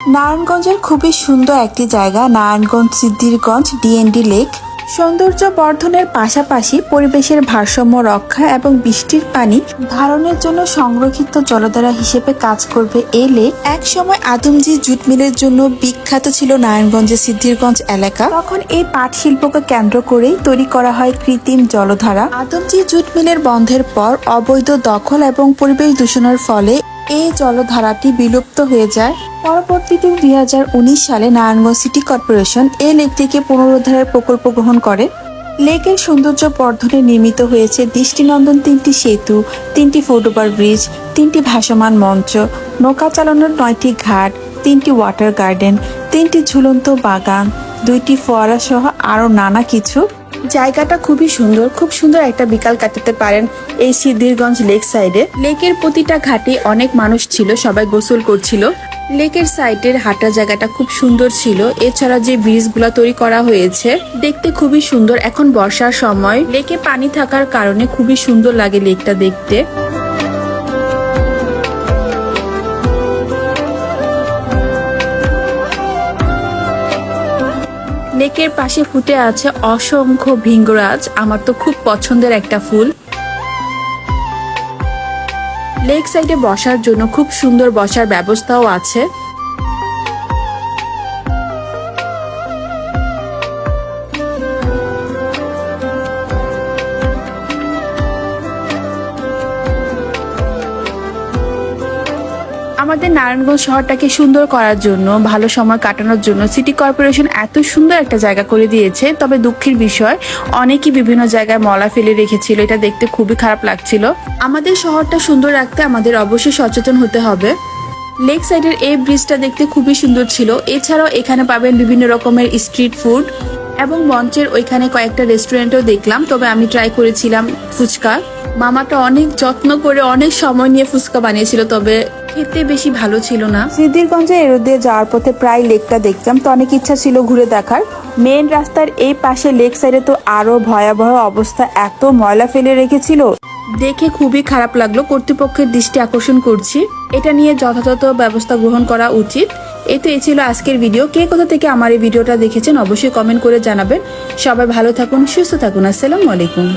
নারায়ণগঞ্জের খুবই সুন্দর একটি জায়গা, নারায়ণগঞ্জ সিদ্ধিরগঞ্জ ডিএনডি লেক সৌন্দর্য বর্ধনের পাশাপাশি পরিবেশের ভারসাম্য রক্ষা এবং বৃষ্টির পানি ধারণের জন্য সংরক্ষিত জলধারা হিসেবে কাজ করবে এই লেক এক সময় আদমজি জুট মিলের জন্য বিখ্যাত ছিল নারায়ণগঞ্জের সিদ্ধিরগঞ্জ এলাকা। তখন এই পাট শিল্পকে কেন্দ্র করেই তৈরি করা হয় কৃত্রিম জলধারা। আদমজি জুট মিলের বন্ধের পর অবৈধ দখল এবং পরিবেশ দূষণের ফলে এই জলধারাটি বিলুপ্ত হয়ে যায়। পরবর্তীতে দুই হাজার উনিশ সালে নারায়ণগঞ্জ সিটি কর্পোরেশন এই লেকটিকে পুনরুদ্ধারের প্রকল্প গ্রহণ করে। লেকের সৌন্দর্য বর্ধনে নির্মিত হয়েছে দৃষ্টিনন্দন তিনটি সেতু, তিনটি ফুটওভার ব্রিজ, তিনটি ভাসমান মঞ্চ, নৌকা চালানোর নয়টি ঘাট, তিনটি ওয়াটার গার্ডেন, তিনটি ঝুলন্ত বাগান, দুইটি ফোয়ারা সহ আরও নানা কিছু জায়গাটা খুবই সুন্দর, খুব সুন্দর একটা বিকাল কাটাতে পারেন এই সিদ্ধিরগঞ্জ লেক সাইডে। লেকের প্রতিটা ঘাটে অনেক মানুষ ছিল, সবাই গোসল করছিল। লেকের সাইডের হাঁটা জায়গাটা খুব সুন্দর ছিল। এছাড়া যে ব্রিজগুলো তৈরি করা হয়েছে, দেখতে খুবই সুন্দর। এখন বর্ষার সময়, লেকে পানি থাকার কারণে খুবই সুন্দর লাগে লেকটা দেখতে। লেকের পাশে ফুটে আছে অসংখ্য ভিঙ্গরাজ। আমার তো খুব পছন্দের একটা ফুল। লেক সাইডে বসার জন্য খুব সুন্দর বসার ব্যবস্থাও আছে। আমাদের নারায়ণগঞ্জ শহরটাকে সুন্দর করার জন্য, ভালো সময় কাটানোর জন্য সিটি কর্পোরেশন এত সুন্দর একটা জায়গা করে দিয়েছে। তবে দুঃখের বিষয়, অনেকেই বিভিন্ন জায়গায় মলা ফেলে রেখেছিল, এটা দেখতে খুবই খারাপ লাগছিল। আমাদের শহরটা সুন্দর রাখতে আমাদের অবশ্যই সচেতন হতে হবে। লেক সাইডের এই ব্রিজটা দেখতে খুবই সুন্দর ছিল। এছাড়াও এখানে পাবেন বিভিন্ন রকমের স্ট্রিট ফুড এবং মঞ্চের ওইখানে কয়েকটা রেস্টুরেন্টও দেখলাম। তবে আমি ট্রাই করেছিলাম ফুচকা। মামাটা অনেক যত্ন করে, অনেক সময় নিয়ে ফুচকা বানিয়েছিল, তবে খেতে বেশি ভালো ছিল না। সিদ্ধিরগঞ্জে এর দিয়ে যাওয়ার পথে প্রায় লেকটা দেখতাম তো অনেক ইচ্ছা ছিল ঘুরে দেখার। মেন রাস্তার এই পাশে লেক সাইডে তো আরও ভয়াবহ অবস্থা এত ময়লা ফেলে রেখেছিল। দেখে খুবই খারাপ লাগল কর্তৃপক্ষের দৃষ্টি আকর্ষণ করছি। এটা নিয়ে যথাযথ ব্যবস্থা গ্রহণ করা উচিত। এই তো এই ছিল আজকের ভিডিও। কে কোথা থেকে আমার এই ভিডিওটা দেখেছেন অবশ্যই কমেন্ট করে জানাবেন। সবাই ভালো থাকুন সুস্থ থাকুন। আসসালামু আলাইকুম।